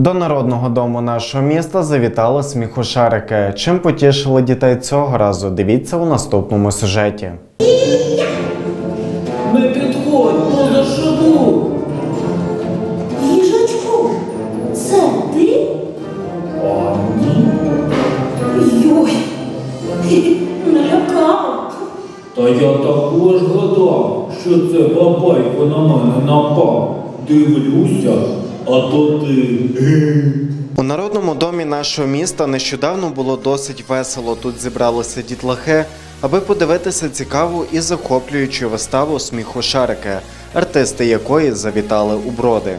До народного дому нашого міста завітали сміхошарики. Чим потішили дітей цього разу? Дивіться у наступному сюжеті. Не підходь, поза шаблу. Їжачку, це ти? А ні. Йой, налякав. Та я також гадав, що це бабайко на мене напав. Дивлюся, а то ти. У народному домі нашого міста нещодавно було досить весело. Тут зібралися дітлахи, аби подивитися цікаву і захоплюючу виставу сміхошарики, артисти якої завітали у броди.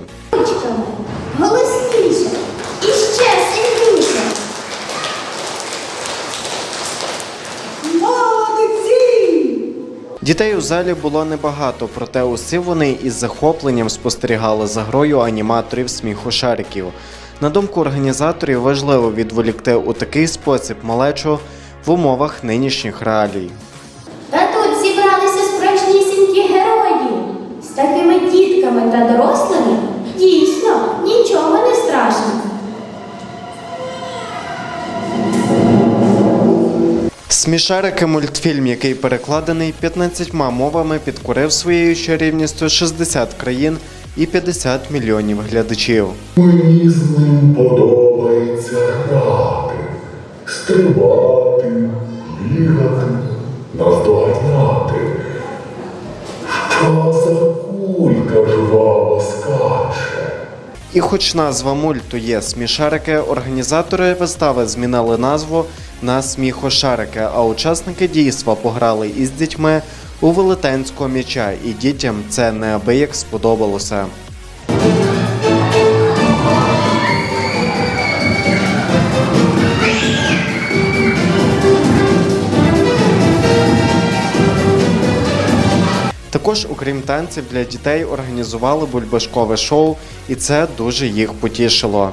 Дітей у залі було небагато, проте усі вони із захопленням спостерігали за грою аніматорів сміхошариків. На думку організаторів, важливо відволікти у такий спосіб малечу в умовах нинішніх реалій. Смішарики мультфільм, який перекладений 15 мовами, підкорив своєю чарівністю 60 країн і 50 мільйонів глядачів. Мені з ним подобається грати, стрибати, бігати, наздоганяти. І хоч назва мульту є смішарики, організатори вистави змінили назву на сміхошарики, а учасники дійства пограли із дітьми у велетенського м'яча, і дітям це неабияк сподобалося. Також, окрім танців, для дітей організували бульбашкове шоу, і це дуже їх потішило.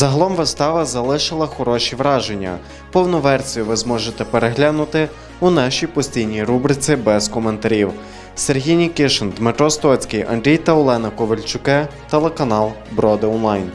Загалом вистава залишила хороші враження. Повну версію ви зможете переглянути у нашій постійній рубриці без коментарів. Сергій Нікішин, Дмитро Стоцький, Андрій та Олена Ковальчуке, телеканал Броди Онлайн.